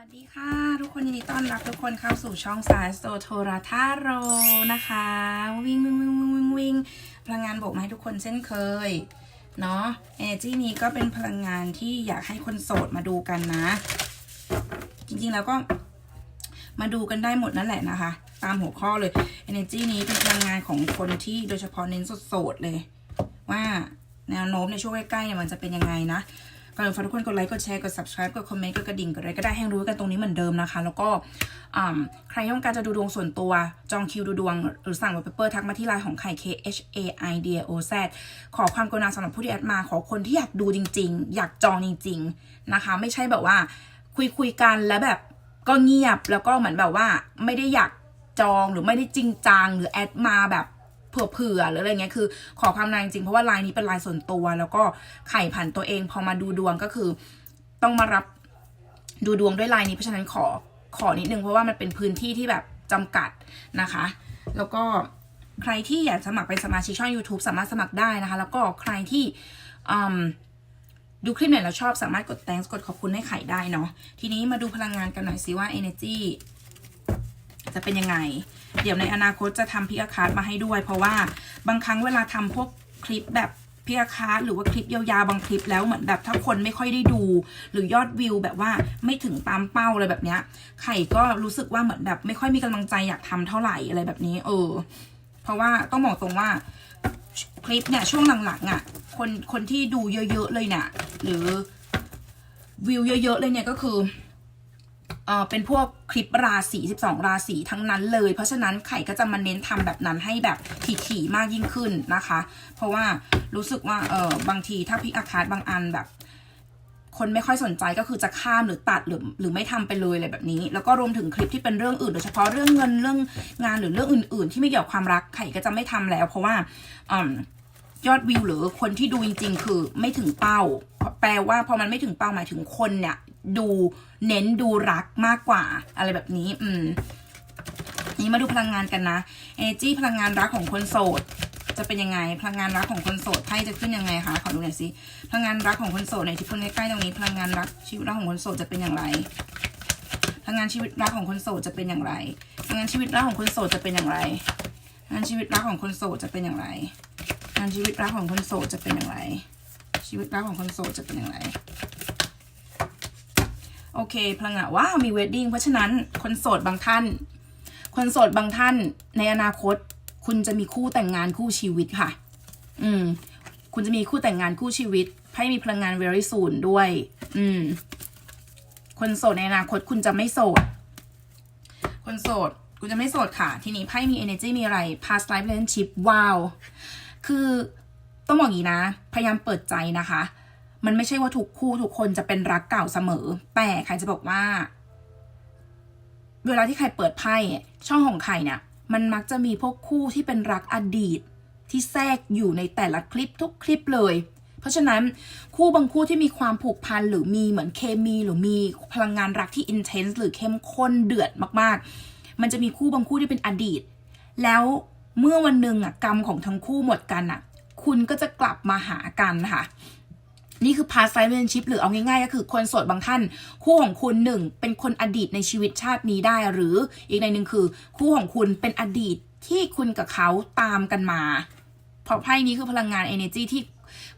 วัสดีค่ะ ทุกคนยินดีต้อนรับทุกคนเข้าสู่ช่องสายโซโทราทาโรนะคะ วิ่งวิ่งวิ่งวิ่งวิ่งวิ่งพลังงานบวกมาให้ทุกคนเช่นเคยเนาะ energy นี้ก็เป็นพลังงานที่อยากให้คนโสดมาดูกันนะ จริงๆแล้วก็มาดูกันได้หมดนั่นแหละนะคะ ตามหัวข้อเลย energy นี้เป็นพลังงานของคนที่โดยเฉพาะเน้นโสดๆเลย ว่าแนวโน้มในช่วงใกล้ๆเนี่ยมันจะเป็นยังไงนะ ก่อนอื่นฝากทุกคนกดไลค์กดแชร์กด subscribe กดคอมเมนต์กดกระดิ่งกดอะไรก็ได้ให้รู้กันตรงนี้เหมือนเดิมนะคะ แล้วก็ใครต้องการจะดูดวงส่วนตัวจองคิวดูดวง หรือสั่งวอลเปเปอร์ทักมาที่ไลน์ของไข่ K H A I D O Z ขอความกรุณาสำหรับผู้ที่แอดมาขอคนที่อยากดูจริง ๆ อยากจองจริง ๆนะคะ ไม่ใช่แบบว่าคุยคุยกันแล้วแบบก็เงียบแล้วก็เหมือนแบบว่าไม่ได้อยากจองหรือไม่ได้จริงจังหรือแอดมาแบบ เผื่อๆหรืออะไรเงี้ยคือขอความนายจริงเพราะว่าไลน์นี้เป็นไลน์ส่วนตัว แล้วก็ไข่ผ่านตัวเอง พอมาดูดวงก็คือ ต้องมารับดูดวงด้วยไลน์นี้เพราะฉะนั้นขอขอนิดนึงเพราะว่ามันเป็นพื้นที่ที่แบบจำกัดนะคะ แล้วก็ใครที่อยากสมัครเป็นสมาชิกช่อง YouTube สามารถสมัครได้นะคะ แล้วก็ใครที่ดูคลิปไหนแล้วชอบสามารถกด thanks กดขอบคุณให้ไข่ได้เนาะทีนี้มาดูพลังงานกันหน่อยสิว่า energy จะเป็นยังไง เดี๋ยวในอนาคตจะทำพิอาคาร์ดมาให้ด้วย เพราะว่าบางครั้งเวลาทำพวกคลิปแบบพิอาคาร์ดหรือว่าคลิปยาวๆบางคลิปแล้วเหมือนแบบถ้าคนไม่ค่อยได้ดู หรือยอดวิวแบบว่าไม่ถึงตามเป้าอะไรแบบเนี้ยไข่ก็รู้สึกว่าเหมือนแบบไม่ค่อยมีกำลังใจอยากทำเท่าไหร่อะไรแบบนี้ เออ เพราะว่าต้องบอกตรงว่าคลิปเนี่ยช่วงหลังๆอะ คนคนที่ดูเยอะๆเลยเนี่ยหรือวิวเยอะๆเลยเนี่ยก็คือ เป็นพวกคลิปราศี 12 ราศีทั้งนั้นเลย เพราะฉะนั้นไข่ก็จะมาเน้นทำแบบนั้นให้แบบถี่ๆมากยิ่งขึ้นนะคะ เพราะว่ารู้สึกว่าเออบางทีถ้าพิกอาคาร์บางอันแบบ คนไม่ค่อยสนใจก็คือจะข้ามหรือตัดหรือหรือไม่ทำไปเลยอะไรแบบนี้ แล้วก็รวมถึงคลิปที่เป็นเรื่องอื่นโดยเฉพาะเรื่องเงินเรื่องงานหรือเรื่องอื่น ๆ ที่ไม่เกี่ยวกับความรักไข่ก็จะไม่ทำแล้ว เพราะว่าอืมยอดวิวหรือคนที่ดูจริง ๆ คือไม่ถึงเป้า แปลว่าพอมันไม่ถึงเป้าหมายถึงคนเนี่ย ดูเน้นดูรักมากกว่า อะไรแบบนี้ อืม นี่มาดูพลังงานกันนะ energy พลังงานรักของคนโสด จะเป็นยังไง พลังงานรักของคนโสดไพ่จะขึ้นยังไงคะขอดูหน่อยสิพลังงานรักของคนโสดในที่คนใกล้ๆตรงนี้ พลังงานรักชีวิตรักของคนโสดจะเป็นอย่างไรพลังงานชีวิตรักของคนโสดจะเป็นอย่างไรพลังงานชีวิตรักของคนโสดจะเป็นอย่างไรพลังงานชีวิตรักของคนโสดจะเป็นอย่างไร งานชีวิตรักของคนโสดจะเป็นอย่างไร ชีวิตรักของคนโสดจะเป็นอย่างไร โอเคพลังงานว้าวมีเวดดิ้งเพราะฉะนั้นคนโสดบางท่าน คนโสดบางท่านในอนาคต คุณจะมีคู่แต่งงานคู่ชีวิตค่ะ อืม คุณจะมีคู่แต่งงานคู่ชีวิตไพ่มีพลังงาน very soon ด้วย อืม คนโสดในอนาคตคุณจะไม่โสด คนโสดคุณจะไม่โสดค่ะ ทีนี้ไพ่มี energy มีอะไร past life relationship ว้าว คือต้องบอกอย่างนี้นะ พยายามเปิดใจนะคะ มันไม่ใช่ว่าทุกคู่ทุกคนจะเป็นรักเก่าเสมอ แต่ใครจะบอกว่า เวลาที่ใครเปิดไพ่ช่องของใครเนี่ย มันมักจะมีพวกคู่ที่เป็นรักอดีต ที่แทรกอยู่ในแต่ละคลิปทุกคลิปเลย เพราะฉะนั้นคู่บางคู่ที่มีความผูกพันหรือมีเหมือนเคมีหรือมีพลังงานรักที่อินเทนส์หรือเข้มข้นเดือดมากๆ มันจะมีคู่บางคู่ที่เป็นอดีต แล้วเมื่อวันหนึ่งอะกรรมของทั้งคู่หมดกันอะ คุณก็จะกลับมาหากันค่ะ นี่คือ past life relationship หรือเอาง่ายๆ ก็คือคนโสดบางท่าน คู่ของคุณหนึ่งเป็นคนอดีตในชีวิตชาตินี้ได้ หรืออีกในหนึ่งคือ คู่ของคุณเป็นอดีตที่คุณกับเขาตามกันมา เพราะไพ่นี้คือพลังงาน energy ที่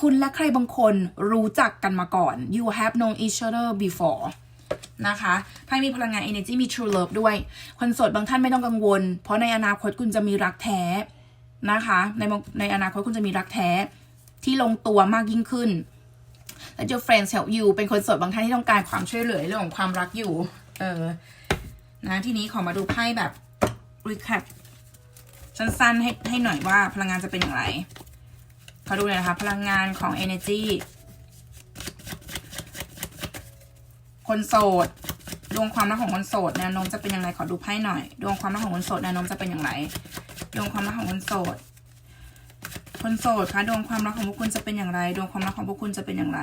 คุณและใครบางคนรู้จักกันมาก่อน you have known each other before นะคะไพ่มีพลังงาน energy มี true love ด้วย คนโสดบางท่านไม่ต้องกังวล เพราะในอนาคตคุณจะมีรักแท้นะคะ ในในอนาคตคุณจะมีรักแท้ที่ลงตัวมากยิ่งขึ้น และ your friends help you เป็นคนโสดบางท่านที่ต้องการความช่วยเหลือเรื่องของความรักอยู่ เออนะทีนี้ขอมาดูไพ่แบบ recap สั้นๆให้ให้หน่อยว่าพลังงานจะเป็นอย่างไรขอดูเลยนะคะ พลังงานของ energy คนโสดดวงความรักของคนโสดแนวโน้มจะเป็นอย่างไรขอดูไพ่หน่อย ดวงความรักของคนโสดแนวโน้มจะเป็นอย่างไร ดวงความรักของคนโสด คนโสดคะดวงความรักของพวกคุณจะเป็นอย่างไร ดวงความรักของพวกคุณจะเป็นอย่างไร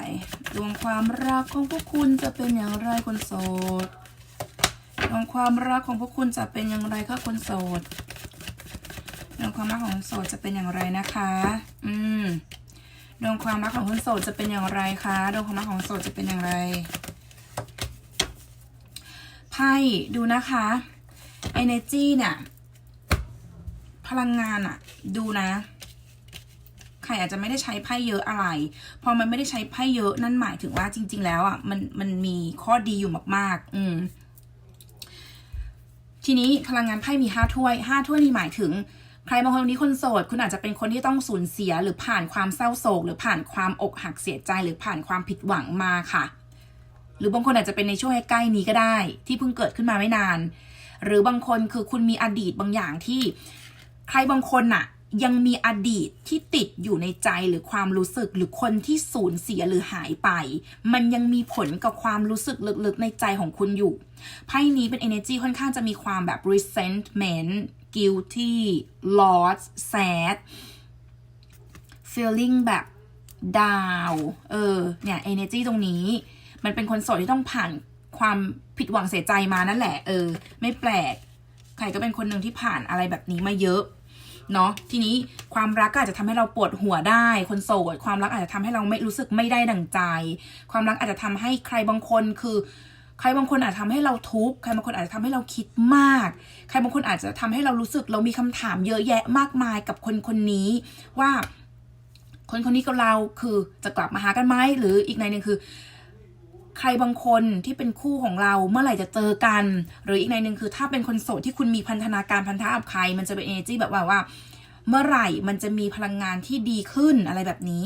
ดวงความรักของพวกคุณจะเป็นอย่างไรคนโสด ดวงความรักของพวกคุณจะเป็นอย่างไรคะคนโสด ดวงความรักของโสดจะเป็นอย่างไรนะคะ อืม ดวงความรักของคนโสดจะเป็นอย่างไรคะ ดวงความรักของโสดจะเป็นอย่างไร ไพ่ดูนะคะ energy เนี่ย พลังงานอะดูนะ ใครอาจจะไม่ได้ใช้ไพ่เยอะอะไร พอมันไม่ได้ใช้ไพ่เยอะนั่นหมายถึงว่าจริง ๆ แล้วอะมันมันมีข้อดีอยู่มาก ๆ อืมทีนี้พลังงานไพ่มีห้าถ้วยห้าถ้วยนี่หมายถึงใครบางคนวันนี้คนโสด คุณอาจจะเป็นคนที่ต้องสูญเสียหรือผ่านความเศร้าโศก หรือผ่านความอกหักเสียใจหรือผ่านความผิดหวังมาค่ะ หรือบางคนอาจจะเป็นในช่วงใกล้นี้ก็ได้ ที่เพิ่งเกิดขึ้นมาไม่นาน หรือบางคนคือคุณมีอดีตบางอย่างที่ ใครบางคนน่ะ ยังมีอดีตที่ติดอยู่ในใจหรือความรู้สึกหรือคนที่สูญเสียหรือหายไป มันยังมีผลกับความรู้สึกลึกๆในใจของคุณอยู่ไพ่นี้เป็น energy ค่อนข้างจะมีความแบบ resentment guilty lost sad feeling แบบ down เออ เนี่ย energy ตรงนี้ มันเป็นคนโสดที่ต้องผ่านความผิดหวังเสียใจมานั่นแหละ เออ ไม่แปลก ใครก็เป็นคนหนึ่งที่ผ่านอะไรแบบนี้มาเยอะ เนาะทีนี้ความรักอาจจะทำให้เราปวดหัวได้ คนโสด ความรักอาจจะทำให้เราไม่รู้สึกไม่ได้ดั่งใจ ความรักอาจจะทำให้ใครบางคนคือใครบางคนอาจจะทำให้เราทุกข์ ใครบางคนอาจจะทำให้เราคิดมาก ใครบางคนอาจจะทำให้เรารู้สึกเรามีคำถามเยอะแยะมากมายกับคนคนนี้ว่า คนคนนี้กับเราคือจะกลับมาหากันไหมหรืออีกในหนึ่งคือ ใครบางคนที่เป็นคู่ของเราเมื่อไหร่จะเจอกัน หรืออีกในหนึ่งคือถ้าเป็นคนโสดที่คุณมีพันธนาการพันธะกับใคร มันจะเป็น energy แบบว่าว่า เมื่อไหร่มันจะมีพลังงานที่ดีขึ้นอะไรแบบนี้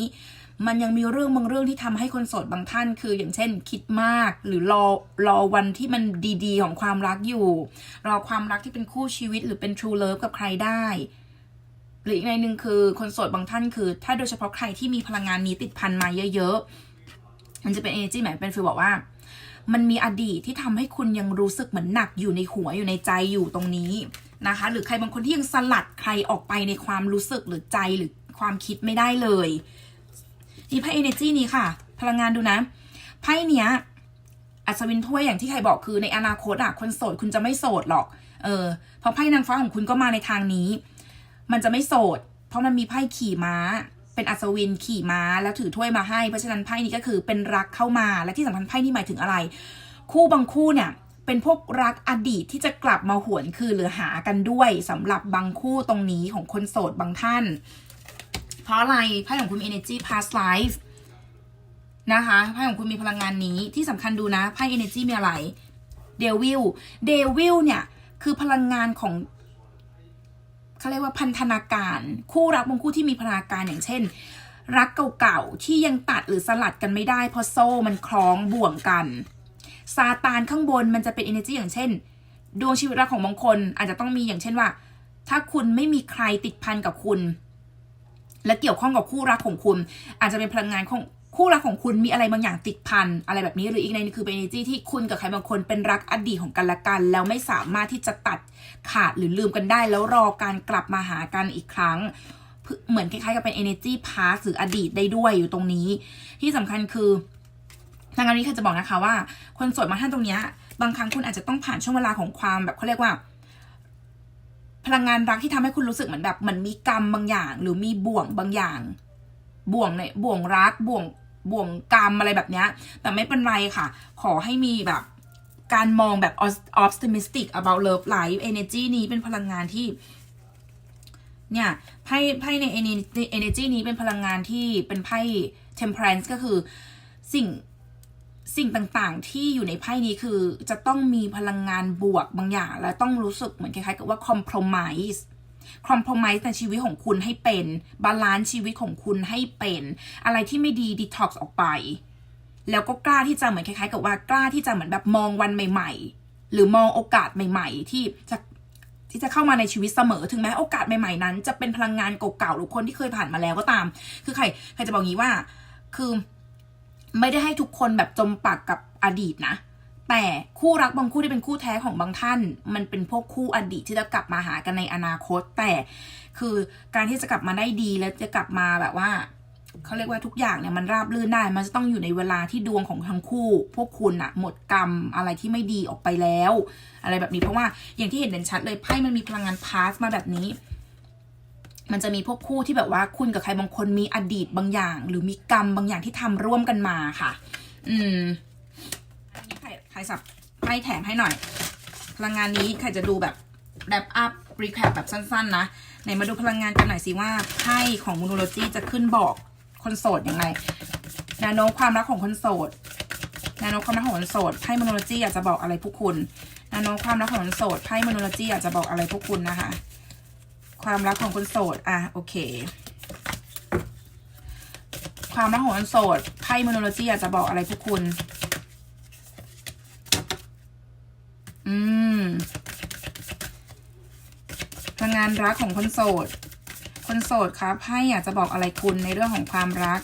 มันยังมีเรื่องบางเรื่องที่ทำให้คนโสดบางท่าน คืออย่างเช่น คิดมากหรือรอรอวันที่มันดีๆ ของความรักอยู่ รอความรักที่เป็นคู่ชีวิตหรือเป็น true love กับใครได้หรืออีกในหนึ่งคือคนโสดบางท่านคือ ถ้าโดยเฉพาะใครที่มีพลังงานนี้ติดพันมาเยอะๆ มันจะเป็น energy หมายเป็นฟีลบอกว่า มันมีอดีตที่ทำให้คุณยังรู้สึกเหมือนหนักอยู่ในหัวอยู่ในใจอยู่ตรงนี้นะคะ หรือใครบางคนที่ยังสลัดใครออกไปในความรู้สึกหรือใจหรือความคิดไม่ได้เลยนี่ไพ่ energy นี้ค่ะ พลังงานดูนะไพ่เนี้ยอัศวินถ้วยอย่างที่ใครบอกคือในอนาคตอะคนโสดคุณจะไม่โสดหรอก เออเพราะไพ่นางฟ้าของคุณก็มาในทางนี้ มันจะไม่โสด เพราะมันมีไพ่ขี่ม้า เป็นอัศวินขี่ม้าแล้วถือถ้วยมาให้ เพราะฉะนั้นไพ่นี้ก็คือเป็นรักเข้ามาและที่สำคัญไพ่นี้หมายถึงอะไร คู่บางคู่เนี่ยเป็นพวกรักอดีตที่จะกลับมาหวนคืนหรือหากันด้วยสำหรับบางคู่ตรงนี้ของคนโสดบางท่าน เพราะอะไรไพ่ของคุณมี energy past life นะคะไพ่ของคุณมีพลังงานนี้ที่สำคัญดูนะไพ่ energy มีอะไรเดวิลเดวิลเนี่ย คือพลังงานของ เขาเรียกว่าพันธนาการ คู่รักบางคู่ที่มีพันธนาการอย่างเช่น รักเก่าๆที่ยังตัดหรือสลัดกันไม่ได้เพราะโซ่มันคล้องบ่วงกันซาตานข้างบนมันจะเป็น energy อย่างเช่น ดวงชีวิตรักของบางคน อาจจะต้องมีอย่างเช่นว่า ถ้าคุณไม่มีใครติดพันกับคุณ และเกี่ยวข้องกับคู่รักของคุณ อาจจะเป็นพลังงานของ คู่รักของคุณมีอะไรบางอย่างติดพันอะไรแบบนี้หรืออีกในนึงคือเป็น energy ที่คุณกับใครบางคนเป็นรักอดีตของกันและกัน แล้วไม่สามารถที่จะตัดขาดหรือลืมกันได้ แล้วรอการกลับมาหากันอีกครั้ง เหมือนคล้ายๆกับเป็น energy past หรืออดีตได้ด้วยอยู่ตรงนี้ ที่สำคัญคือทางการนี้ค่ะจะบอกนะคะว่า คนโสดมาท่านตรงเนี้ยบางครั้งคุณอาจจะต้องผ่านช่วงเวลาของความแบบเขาเรียกว่าพลังงานรักที่ทำให้คุณรู้สึกเหมือนแบบเหมือนมีกรรมบางอย่าง หรือมีบ่วงบางอย่าง บ่วงในบ่วงรักบ่วง บ่วงกรรมอะไรแบบเนี้ย แต่ไม่เป็นไรค่ะ ขอให้มีแบบการมองแบบ optimistic about love life energy นี้เป็นพลังงานที่ เนี่ยไพ่ไพ่ใน energy energy นี้เป็นพลังงานที่เป็นไพ่ temperance ก็คือสิ่งสิ่งต่างๆ ที่อยู่ในไพ่นี้คือจะต้องมีพลังงานบวกบางอย่าง และต้องรู้สึกเหมือนคล้ายๆกับว่า compromise compromise ในชีวิตของคุณให้เป็นบาลานซ์ชีวิตของคุณให้เป็น อะไรที่ไม่ดี detox ออกไป แล้วก็กล้าที่จะเหมือนคล้ายๆ กับว่ากล้าที่จะเหมือนแบบมองวันใหม่ ๆ หรือมองโอกาสใหม่ ๆ ที่จะที่จะเข้ามาในชีวิตเสมอถึงแม้โอกาสใหม่ๆนั้น จะเป็นพลังงานเก่าๆหรือคนที่เคยผ่านมาแล้วก็ตาม คือใครใครจะบอกงี้ว่า คือไม่ได้ให้ทุกคนแบบจมปักกับอดีตนะ แต่คู่รักบางคู่ที่เป็นคู่แท้ของบางท่าน มันเป็นพวกคู่อดีตที่จะกลับมาหากันในอนาคต แต่คือการที่จะกลับมาได้ดีแล้วจะกลับมาแบบว่าเขาเรียกว่าทุกอย่างเนี่ยมันราบรื่นได้ มันจะต้องอยู่ในเวลาที่ดวงของทั้งคู่ พวกคุณอะหมดกรรมอะไรที่ไม่ดีออกไปแล้ว อะไรแบบนี้เพราะว่าอย่างที่เห็นเด่นชัดเลยไพ่มันมีพลังงานพาสมาแบบนี้ มันจะมีพวกคู่ที่แบบว่าคุณกับใครบางคนมีอดีตบางอย่าง หรือมีกรรมบางอย่างที่ทำร่วมกันมาค่ะ อืม รใครสับไพ่แถมให้หน่อย พลังงานนี้ใครจะดูแบบแรปอัพรีแคปแบบสั้นๆนะไหนมาดูพลังงานกันหน่อยสิว่าไพ่ของมูโนโลจีจะขึ้นบอกคนโสดยังไงแนวโน้มความรักของคนโสดแนวโน้มความรักของคนโสดไพ่มูโนโลจีอยากจะบอกอะไรพวกคุณแนวโน้มความรักของคนโสดไพ่มูโนโลจีอยากจะบอกอะไรพวกคุณนะคะ ความรักของคนโสดอะโอเค ความรักของคนโสดไพ่มูโนโลจีอยากจะบอกอะไรพวกคุณ อืมพลังงานรักของคนโสด คนโสดครับไพ่อยากจะบอกอะไรคุณในเรื่องของความรัก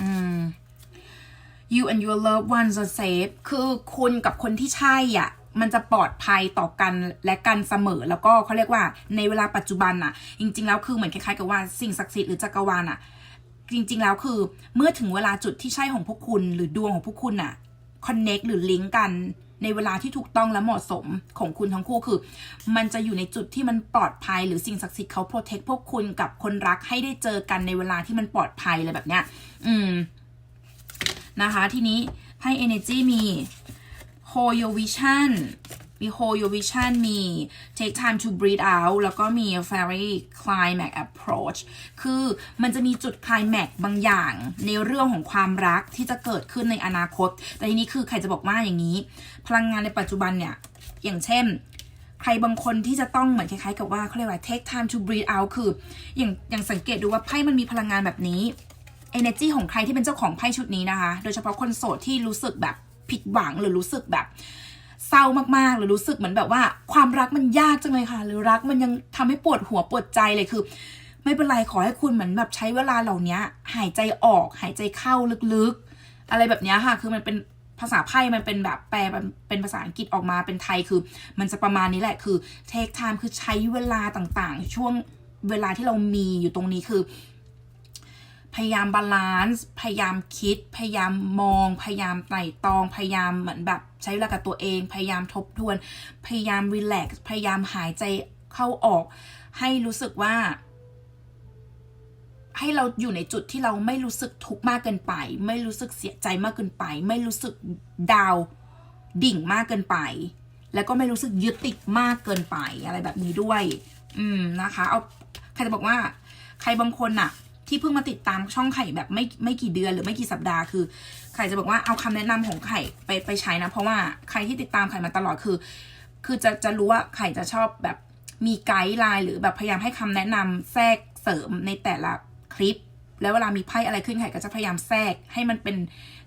อืม you and your loved ones are safe คือคุณกับคนที่ใช่อะมันจะปลอดภัยต่อกันและกันเสมอ แล้วก็เขาเรียกว่าในเวลาปัจจุบันอะ จริง ๆ แล้วคือเหมือนคล้ายๆกับว่าสิ่งศักดิ์สิทธิ์หรือจักรวาลอะ จริง ๆ แล้วคือ เมื่อถึงเวลาจุดที่ใช่ของพวกคุณ หรือดวงของพวกคุณน่ะ connect หรือลิงก์กันในเวลาที่ถูกต้องและเหมาะสมของคุณทั้งคู่คือ มันจะอยู่ในจุดที่มันปลอดภัย หรือสิ่งศักดิ์สิทธิ์เขา protect พวกคุณกับคนรักให้ได้เจอกันในเวลาที่มันปลอดภัยอะไรแบบเนี้ย อืม นะคะ ทีนี้ไพ่ energy มี hold your vision มี hold your vision มี take time to breathe out แล้วก็มี fairy climax approach คือมันจะมีจุด climax บางอย่าง ในเรื่องของความรักที่จะเกิดขึ้นในอนาคต แต่ทีนี้คือใครจะบอกว่าอย่างนี้ พลังงานในปัจจุบันเนี่ย อย่างเช่น ใครบางคนที่จะต้องเหมือนคล้ายๆกับว่าเขาเรียกว่า take time to breathe out คือ อย่างอย่างสังเกตดูว่าไพ่มันมีพลังงานแบบนี้ energy ของใครที่เป็นเจ้าของไพ่ชุดนี้นะคะ โดยเฉพาะคนโสดที่รู้สึกแบบผิดหวังหรือรู้สึกแบบ เศร้ามากๆ หรือรู้สึกเหมือนแบบว่า ความรักมันยากจังเลยค่ะ หรือรักมันยังทำให้ปวดหัวปวดใจเลยคือ ไม่เป็นไรขอให้คุณเหมือนแบบใช้เวลาเหล่านี้หายใจออก หายใจเข้าลึกๆ อะไรแบบนี้ค่ะ คือมันเป็นภาษาไพ่มันเป็นแบบแปลเป็นเป็นภาษาอังกฤษออกมาเป็นไทยคือ มันจะประมาณนี้แหละคือ take time คือใช้เวลาต่างๆ ช่วงเวลาที่เรามีอยู่ตรงนี้คือ พยายามบาลานซ์พยายามคิด พยายามมอง พยายามไตร่ตรอง พยายามเหมือนแบบใช้เวลากับตัวเอง พยายามทบทวน พยายามรีแลกซ์พยายามหายใจเข้าออก ให้รู้สึกว่า ให้เราอยู่ในจุดที่เราไม่รู้สึกทุกข์มากเกินไป ไม่รู้สึกเสียใจมากเกินไป ไม่รู้สึกดาวดิ่งมากเกินไป แล้วก็ไม่รู้สึกยึดติดมากเกินไปอะไรแบบนี้ด้วย อืมนะคะ เอาใครจะบอกว่า ใครบางคนอะ ที่เพิ่งมาติดตามช่องไข่แบบไม่ไม่กี่เดือนหรือไม่กี่สัปดาห์คือ ไข่จะบอกว่าเอาคำแนะนำของไข่ไปไปใช้นะ เพราะว่าใครที่ติดตามไข่มาตลอดคือ คือจะจะรู้ว่าไข่จะชอบแบบมีไกด์ไลน์หรือแบบพยายามให้คำแนะนำแทรกเสริมในแต่ละคลิป แล้วเวลามีไพ่อะไรขึ้นไข่ก็จะพยายามแทรกให้มันเป็น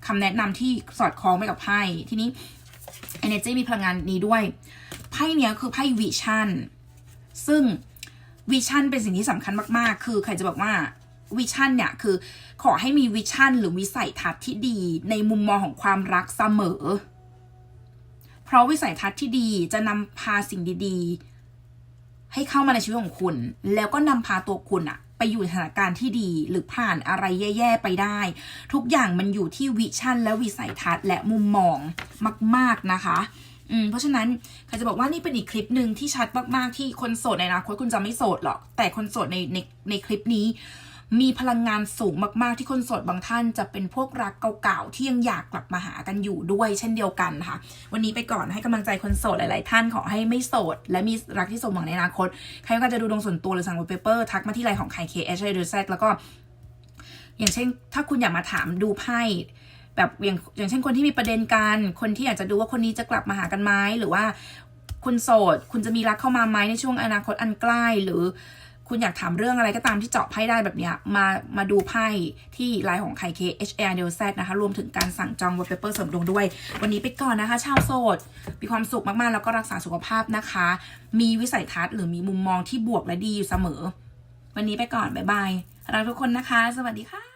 คำแนะนำที่สอดคล้องไปกับไพ่ทีนี้ energy มีพลังงานนี้ด้วยไพ่เนี้ยคือไพ่วิชั่นซึ่งวิชั่นเป็นสิ่งที่สำคัญมาก ๆ คือใครจะบอกว่า วิชั่นเนี่ยคือขอให้มีวิชั่นหรือวิสัยทัศน์ที่ดีในมุมมองของความรักเสมอ เพราะวิสัยทัศน์ที่ดีจะนำพาสิ่งดีๆ ให้เข้ามาในชีวิตของคุณ แล้วก็นำพาตัวคุณอะไปอยู่ในสถานการณ์ที่ดีหรือผ่านอะไรแย่ๆไปได้ ทุกอย่างมันอยู่ที่วิชั่นและวิสัยทัศน์และมุมมองมาก ๆนะคะอืมเพราะฉะนั้นใครจะบอกว่านี่เป็นอีกคลิปหนึ่งที่ชัดมากๆที่คนโสดในอนาคตคุณจะไม่โสดหรอก แต่คนโสดในในในคลิปนี้ มีพลังงานสูงมากๆที่คนโสดบางท่านจะเป็นพวกรักเก่าๆที่ยังอยากกลับมาหากันอยู่ด้วยเช่นเดียวกันค่ะวันนี้ไปก่อนให้กำลังใจคนโสดหลายๆ ท่านขอให้ไม่โสด และมีรักที่สมหวังในอนาคต ใครองการจะดูดวงส่วนตัวหรือสั่งเปเปอร์ทักมาที่ไลน์ของใครเคเอชไอเดอร์แซแล้วก็ อย่างเช่น ถ้าคุณอยากมาถามดูไพ่แบบอย่างอย่างเช่นคนที่มีประเด็นกันคนที่อยากจะดูว่าคนนี้จะกลับมาหากันไหมหรือว่าคุณโสด คุณจะมีรักเข้ามาไหมในช่วงอนาคตอันใกล้หรือ คุณอยากถามเรื่องอะไรก็ตามที่เจาะไพ่ได้แบบนี้มามาดูไพ่ที่ไลน์ของไคเค H A R D Z นะคะ รวมถึงการสั่งจอง wallpaper เสริมดวงด้วย วันนี้ไปก่อนนะคะ ชาวโสด มีความสุขมาก ๆ แล้วก็รักษาสุขภาพนะคะ มีวิสัยทัศน์หรือมีมุมมองที่บวกและดีอยู่เสมอ วันนี้ไปก่อน บ๊ายบายรักทุกคนนะคะ สวัสดีค่ะ